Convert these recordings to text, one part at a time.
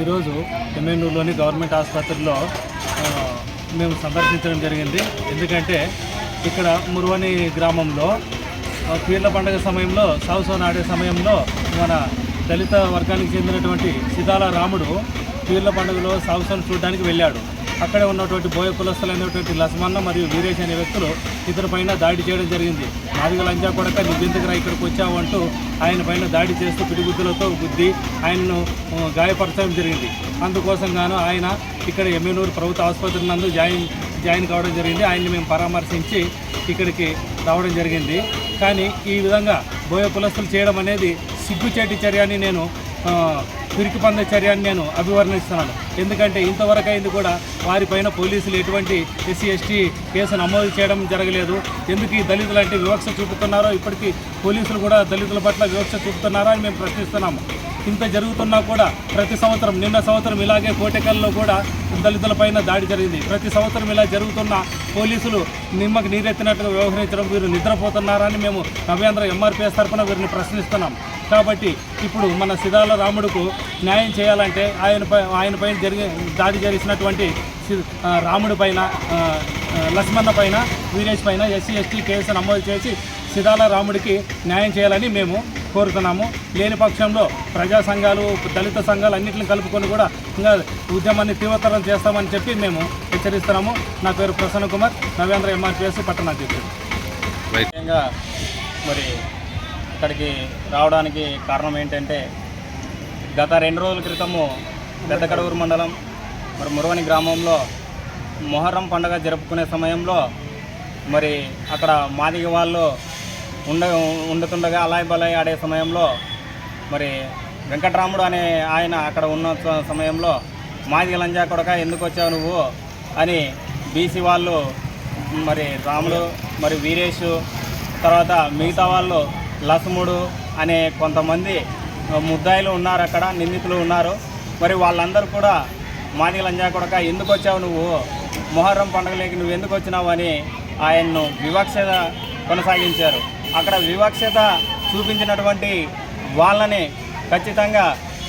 ఈరోజు ఎమ్మెన్యూరులోని గవర్నమెంట్ ఆసుపత్రిలో మేము సందర్శించడం జరిగింది. ఎందుకంటే ఇక్కడ మురువని గ్రామంలో పీర్ల పండుగ సమయంలో సావుసోన ఆడే సమయంలో మన దళిత వర్గానికి చెందినటువంటి సిదాల రాముడు పీర్ల పండుగలో సావుసోను చూడడానికి వెళ్ళాడు. అక్కడే ఉన్నటువంటి బోయ కులస్తులైనటువంటి లస్మన్న మరియు వీరేష్ అనే వ్యక్తులు ఇతని పైన దాడి చేయడం జరిగింది. మాదిగల అంజా కొడక నిజెందుకురా ఇక్కడికి వచ్చావు అంటూ ఆయన పైన దాడి చేస్తూ పిడిగుద్దులతో గుద్ది ఆయనను గాయపరచడం జరిగింది. అందుకోసం గాను ఆయన ఇక్కడ ఎమ్మెనూరు ప్రభుత్వ ఆసుపత్రి నందు జాయిన్ జాయిన్ కావడం జరిగింది. ఆయన్ని మేము పరామర్శించి ఇక్కడికి రావడం జరిగింది. కానీ ఈ విధంగా బోయ కులస్తులు చేయడం అనేది సిగ్గుచేటి చర్యని నేను ఆ, పిరికి పంద నేను అభివర్ణిస్తున్నాను. ఎందుకంటే ఇంతవరకు అయింది కూడా వారిపైన పోలీసులు ఎటువంటి ఎస్సీ ఎస్టీ కేసు నమోదు చేయడం జరగలేదు. ఎందుకు ఈ దళితులు అంటే వివక్ష చూపుతున్నారో ఇప్పటికీ పోలీసులు కూడా దళితుల పట్ల వివక్ష చూపుతున్నారో అని మేము ప్రశ్నిస్తున్నాము. ఇంత జరుగుతున్నా కూడా ప్రతి సంవత్సరం నిన్న సంవత్సరం ఇలాగే కోటెకల్లో కూడా దళితులపైన దాడి జరిగింది. ప్రతి సంవత్సరం ఇలా జరుగుతున్న పోలీసులు నిమ్మకి నీరెత్తినట్టుగా వ్యవహరించడం వీరు నిద్రపోతున్నారని మేము నవేంద్ర ఎంఆర్పిఎస్ తరఫున వీరిని ప్రశ్నిస్తున్నాం. కాబట్టి ఇప్పుడు మన సిదాల రాముడుకు న్యాయం చేయాలంటే ఆయనపై ఆయనపైన జరిగి దాడి జరిగినటువంటి సి- రాముడి పైన లక్ష్మణ పైన వీరేష్ పైన ఎస్సీ ఎస్టీ కేసు నమోదు చేసి సిదాల రాముడికి న్యాయం చేయాలని మేము కోరుతున్నాము. లేని పక్షంలో ప్రజా సంఘాలు దళిత సంఘాలు అన్నింటిని కలుపుకొని కూడా ఇంకా ఉద్యమాన్ని తీవ్రతరం చేస్తామని చెప్పి మేము హెచ్చరిస్తున్నాము. నా పేరు ప్రసన్న కుమార్. నవేంద్ర ఎంఆర్పిఎస్ పట్టణాధ్యక్షుడు ముఖ్యంగా మరి ఇక్కడికి రావడానికి కారణం ఏంటంటే గత రెండు రోజుల క్రితము పెద్దకడూరు మండలం మరి మురవని గ్రామంలో మొహర్రం పండగ జరుపుకునే సమయంలో మరి అక్కడ మాదిగ వాళ్ళు ఉండ ఉండుతుండగా అలాయ్ బలాయ్ ఆడే సమయంలో మరి వెంకట్రాముడు అనే ఆయన అక్కడ ఉన్న సమయంలో మాదిగ లంజా కొడక ఎందుకు వచ్చావు నువ్వు అని బీసీ వాళ్ళు మరి రాముడు మరి వీరేష్ తర్వాత మిగతా వాళ్ళు లసముడు అనే కొంతమంది ముద్దాయిలు ఉన్నారు అక్కడ నిందితులు ఉన్నారు. మరి వాళ్ళందరూ కూడా మాదిగ లంజా కొడక ఎందుకు వచ్చావు నువ్వు? మొహర్రం పండుగలోకి నువ్వు ఎందుకు వచ్చినావు అని ఆయన్ను వివక్ష కొనసాగించారు. అక్కడ వివక్షత చూపించినటువంటి వాళ్ళని ఖచ్చితంగా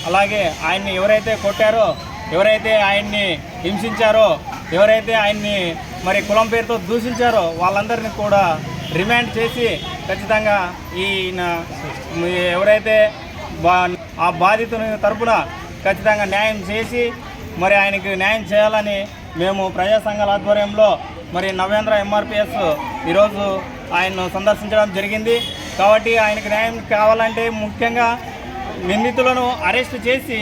అలాగే ఆయన్ని ఎవరైతే కొట్టారో ఎవరైతే ఆయన్ని హింసించారో ఎవరైతే ఆయన్ని మరి కులం పేరుతో దూషించారో వాళ్ళందరినీ కూడా రిమాండ్ చేసి ఖచ్చితంగా ఈయన ఎవరైతే బా ఆ బాధితుని తరపున ఖచ్చితంగా న్యాయం చేసి మరి ఆయనకి న్యాయం చేయాలని మేము ప్రజా సంఘాల ఆధ్వర్యంలో మరి నవేంద్ర ఎంఆర్పిఎస్ ఈరోజు ఆయన్ను సందర్శించడం జరిగింది. కాబట్టి ఆయనకు న్యాయం కావాలంటే ముఖ్యంగా నిందితులను అరెస్ట్ చేసి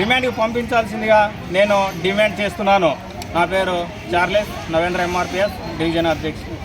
రిమాండ్కి పంపించాల్సిందిగా నేను డిమాండ్ చేస్తున్నాను. నా పేరు చార్లెస్ నవేంద్ర ఎంఆర్పిఎస్ డివిజన్ అధ్యక్షుడు.